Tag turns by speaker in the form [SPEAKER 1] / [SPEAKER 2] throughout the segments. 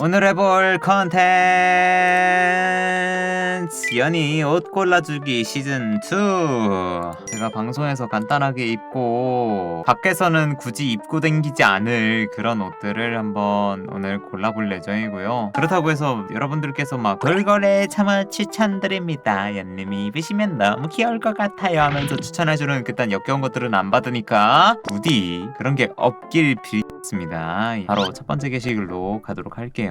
[SPEAKER 1] 오늘 해볼 컨텐츠. 연이 옷 골라주기 시즌 2 제가 방송에서 간단하게 입고 밖에서는 굳이 입고 댕기지 않을 그런 옷들을 한번 오늘 골라볼 예정이고요. 그렇다고 해서 여러분들께서 막 돌고래 참아 추천드립니다. 연님이 입으시면 너무 귀여울 것 같아요 하면서 추천해주는 그딴 역겨운 것들은 안 받으니까 부디 그런 게 없길 빌겠습니다. 바로 첫 번째 게시글로 가도록 할게요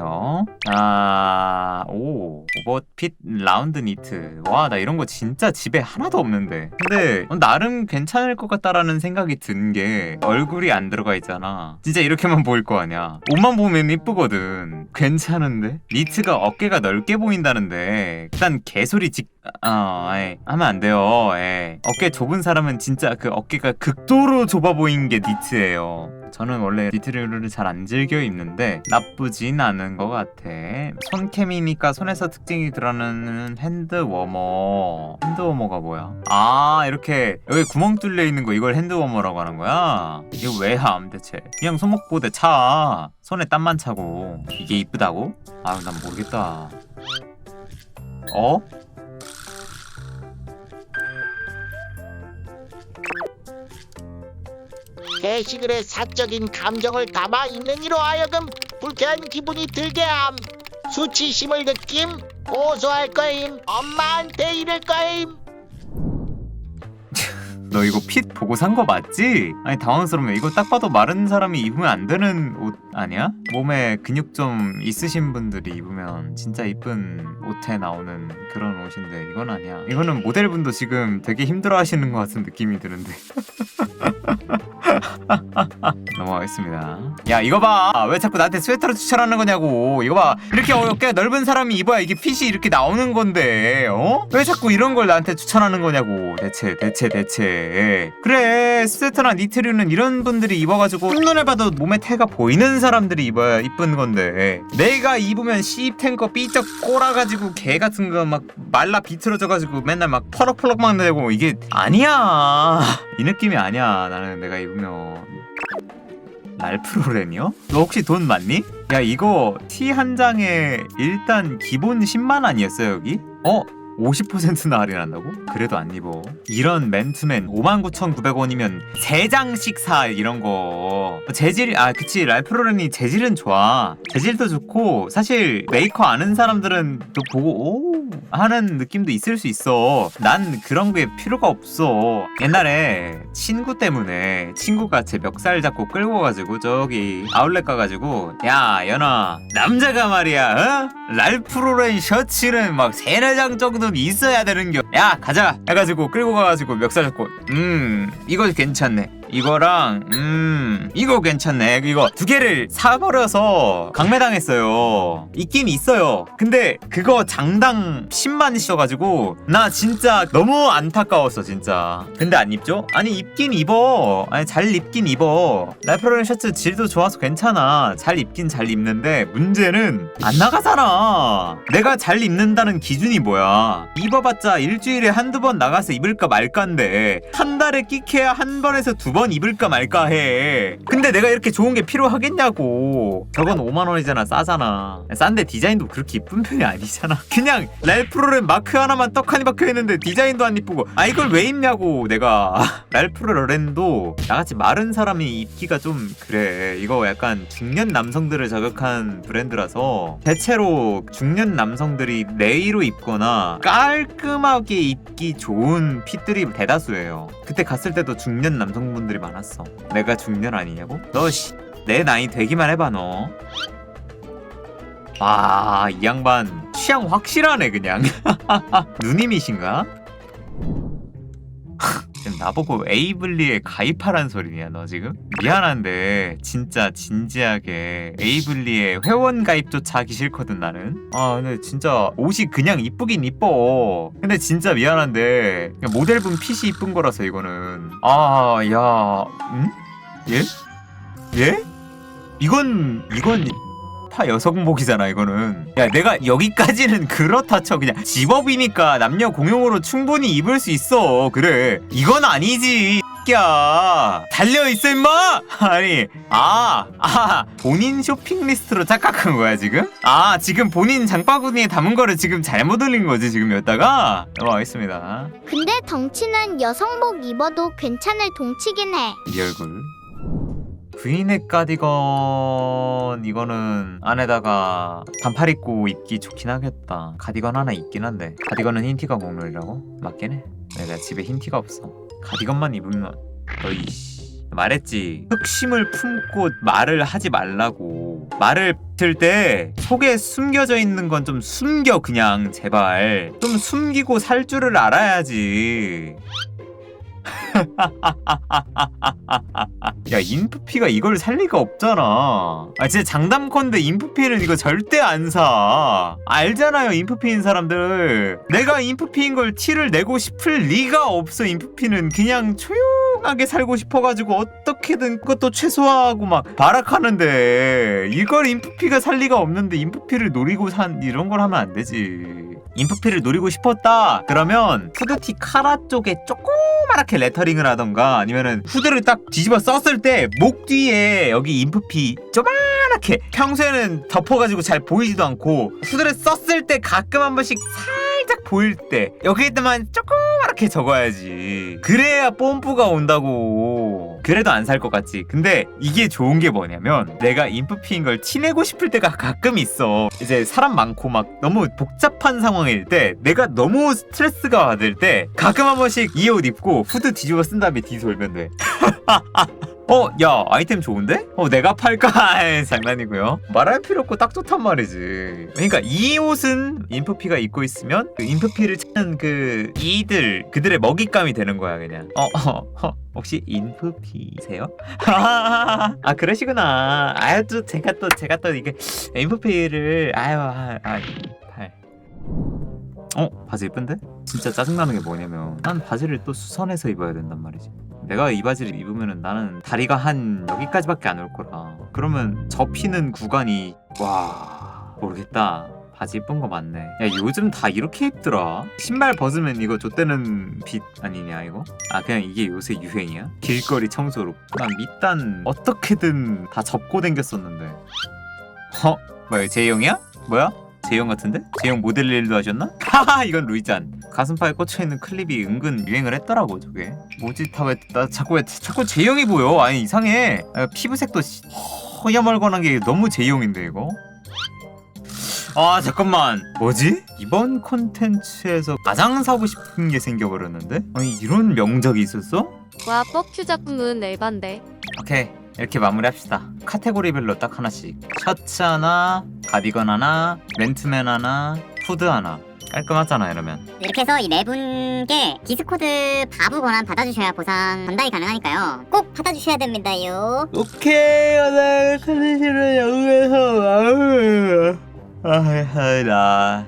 [SPEAKER 1] 아, 오, 오버핏 라운드 니트. 와, 나 이런 거 진짜 집에 하나도 없는데. 근데 어, 나름 괜찮을 것 같다라는 생각이 든 게 얼굴이 안 들어가 있잖아. 진짜 이렇게만 보일 거 아니야. 옷만 보면 이쁘거든. 괜찮은데? 니트가 어깨가 넓게 보인다는데. 일단 개소리 직, 아, 에이, 하면 안 돼요. 에이. 어깨 좁은 사람은 진짜 그 어깨가 극도로 좁아 보이는 게 니트예요. 저는 원래 니트를 잘 안 즐겨 입는데 나쁘진 않은 것 같아. 손캠이니까 손에서 특징이 드러나는 핸드 워머. 핸드 워머가 뭐야? 아 이렇게 여기 구멍 뚫려 있는 거 이걸 핸드 워머라고 하는 거야? 이거 왜함 대체? 그냥 손목보대 차. 손에 땀만 차고 이게 이쁘다고? 아난 모르겠다. 어?
[SPEAKER 2] 게시글에 사적인 감정을 담아 있는 이로 하여금 불쾌한 기분이 들게 함. 수치심을 느낌 고소할 거임. 엄마한테 이를 거임.
[SPEAKER 1] 너 이거 핏 보고 산 거 맞지? 아니 당황스럽네. 이거 딱 봐도 마른 사람이 입으면 안 되는 옷 아니야? 몸에 근육 좀 있으신 분들이 입으면 진짜 이쁜 옷에 나오는 그런 옷인데 이건 아니야. 이거는 모델분도 지금 되게 힘들어 하시는 것 같은 느낌이 드는데. 넘어가겠습니다. 야 이거 봐 왜 자꾸 나한테 스웨터를 추천하는 거냐고. 이거 봐. 이렇게 어깨 넓은 사람이 입어야 이게 핏이 이렇게 나오는 건데 어? 왜 자꾸 이런 걸 나한테 추천하는 거냐고. 대체 대체 대체. 그래 스웨터나 니트류는 이런 분들이 입어가지고 한눈에 봐도 몸에 태가 보이는 사람 들이 입어야 이쁜 건데 내가 입으면 시입탱거 삐쩍 꼬라가지고 개 같은 거 막 말라 비틀어져가지고 맨날 막막 내고 이게 아니야 이 느낌이 아니야 나는 내가 입으면 랄프로렌이요? 너 혹시 돈 많니? 야 이거 티 한 장에 일단 기본 10만 아니었어요 여기? 어? 50%나 할인한다고? 그래도 안 입어. 이런 맨투맨 59,900원이면 3장씩 사 이런 거. 재질 아 그치 랄프로렌이 재질은 좋아. 재질도 좋고 사실 메이커 아는 사람들은 또 보고 오 하는 느낌도 있을 수 있어. 난 그런 게 필요가 없어. 옛날에 친구 때문에 친구가 제 멱살 잡고 끌고 가지고 저기 아울렛 가가지고 야 연아 남자가 말이야 어? 랄프로렌 셔츠는 막 세네 장 정도 는 있어야 되는겨. 야 가자. 해가지고 끌고 가가지고 멱살 잡고. 음 이거 괜찮네 이거랑 음 이거 괜찮네. 이거 두 개를 사버려서 강매당했어요. 있긴 있어요. 근데 그거 장당 10만 셔가지고 나 진짜 너무 안타까웠어 진짜. 근데 안 입죠? 아니 입긴 입어. 아니 잘 입긴 입어. 랄프로렌 셔츠 질도 좋아서 괜찮아. 잘 입긴 잘 입는데 문제는 안 나가잖아. 내가 잘 입는다는 기준이 뭐야? 입어봤자 일주일에 한두 번 나가서 입을까 말까인데 한 달에 끼케야 한 번에서 두 번 입을까 말까 해. 근데 내가 이렇게 좋은 게 필요하겠냐고. 저건 5만원이잖아 싸잖아. 싼데 디자인도 그렇게 이쁜 편이 아니잖아. 그냥 랄프로렌 마크 하나만 떡하니 박혀있는데 디자인도 안 이쁘고. 아 이걸 왜 입냐고 내가. 랄프로렌도 나같이 마른 사람이 입기가 좀 그래. 이거 약간 중년 남성들을 자극한 브랜드라서 대체로 중년 남성들이 레이로 입거나 깔끔하게 입기 좋은 핏들이 대다수예요. 그때 갔을 때도 중년 남성분 들이 많았어 내가 중년 아니냐고? 너 씨 내 나이 되기만 해봐 너 와, 이 양반 취향 확실하네 그냥. 누님이신가? 나보고 에이블리에 가입하란 소리냐 너 지금? 미안한데 진짜 진지하게 에이블리에 회원 가입조차 하기 싫거든 나는 아 근데 진짜 옷이 그냥 이쁘긴 이뻐 근데 진짜 미안한데 모델분 핏이 이쁜 거라서 이거는 아야 음? 예? 예? 이건 이건 알파 여성복이잖아 이거는. 야 내가 여기까지는 그렇다 쳐. 그냥 집업이니까 남녀 공용으로 충분히 입을 수 있어. 그래. 이건 아니지 야. 달려있어 임마! 아니 아, 아 본인 쇼핑 리스트로 착각한 거야 지금? 아 지금 본인 장바구니에 담은 거를 지금 잘못 올린 거지 지금 여기다가? 넘어가겠습니다.
[SPEAKER 3] 근데 덩치는 여성복 입어도 괜찮을 동치긴 해.
[SPEAKER 1] 이 얼굴 브이넥 가디건 이거는 안에다가 반팔 입고 입기 좋긴 하겠다. 가디건 하나 있긴 한데. 가디건은 흰티가 공룰이라고? 맞긴 해. 내가 집에 흰티가 없어. 가디건만 입으면 어이씨. 말했지. 흑심을 품고 말을 하지 말라고. 말을 들때 속에 숨겨져 있는 건 좀 숨겨 그냥 제발. 좀 숨기고 살 줄을 알아야지 야 인프피가 이걸 살 리가 없잖아. 아 진짜 장담컨대 인프피는 이거 절대 안사. 알잖아요 인프피인 사람들. 내가 인프피인 걸 티를 내고 싶을 리가 없어 인프피는. 그냥 조용하게 살고 싶어가지고 어떻게든 그것도 최소화하고 막 발악하는데. 이걸 인프피가 살 리가 없는데 인프피를 노리고 산 이런 걸 하면 안 되지 인프피를 노리고 싶었다. 그러면 후드티 카라 쪽에 조그맣게 레터링을 하던가 아니면은 후드를 딱 뒤집어 썼을 때 목 뒤에 여기 인프피 조그맣게 평소에는 덮어가지고 잘 보이지도 않고 후드를 썼을 때 가끔 한 번씩 살짝 보일 때 여기에다만 조그맣게 적어야지. 그래야 뽐뿌가 온다고. 그래도 안 살 것 같지. 근데 이게 좋은 게 뭐냐면 내가 인프피인 걸 티내고 싶을 때가 가끔 있어. 이제 사람 많고 막 너무 복잡한 상황일 때 내가 너무 스트레스가 받을 때 가끔 한 번씩 이 옷 입고 후드 뒤집어 쓴 다음에 뒤 돌면 돼 어, 야, 아이템 좋은데? 어, 내가 팔까? 장난이고요. 말할 필요 없고 딱 좋단 말이지. 그러니까 이 옷은 인프피가 입고 있으면 그 인프피를 찾는 그 이들 그들의 먹잇감이 되는 거야 그냥. 어, 어, 어 혹시 인프피세요? 아 그러시구나. 아유 또 제가 또 제가 또 이게 인프피를 아유 아, 아 팔. 어 바지 예쁜데? 진짜 짜증나는 게 뭐냐면 난 바지를 또 수선해서 입어야 된단 말이지 내가 이 바지를 입으면은 나는 다리가 한 여기까지밖에 안 올 거라 그러면 접히는 구간이 와 모르겠다 바지 이쁜 거 맞네 야 요즘 다 이렇게 입더라 신발 벗으면 이거 좆대는 빛 아니냐 이거? 아 그냥 이게 요새 유행이야? 길거리 청소로 난 밑단 어떻게든 다 접고 댕겼었는데 어? 뭐야 제이형이야? 뭐야? 제이형 같은데? 제이형 모델 일도 하셨나? 하하 이건 루이짠 가슴팍에 꽂혀있는 클립이 은근 유행을 했더라고 저게 뭐지 다 왜 나 자꾸 왜 자꾸 제이형이 보여 아니 이상해 아, 피부색도 씨- 허여멀건한 게 너무 제이형인데 이거 아 잠깐만 뭐지? 이번 콘텐츠에서 가장 사고 싶은 게 생겨버렸는데? 아니 이런 명작이 있었어?
[SPEAKER 4] 와 뻑큐 작품은 에반데
[SPEAKER 1] 오케이 이렇게 마무리합시다. 카테고리별로 딱 하나씩. 셔츠 하나 가디건 하나 맨투맨 하나 후드 하나. 깔끔하잖아 이러면.
[SPEAKER 5] 이렇게 해서 이 네 분께 디스코드 바부 권한 받아주셔야 보상 전달이 가능하니까요. 꼭 받아주셔야 됩니다요.
[SPEAKER 1] 오케이 오늘 컨텐츠는 여기에서 마무리 아나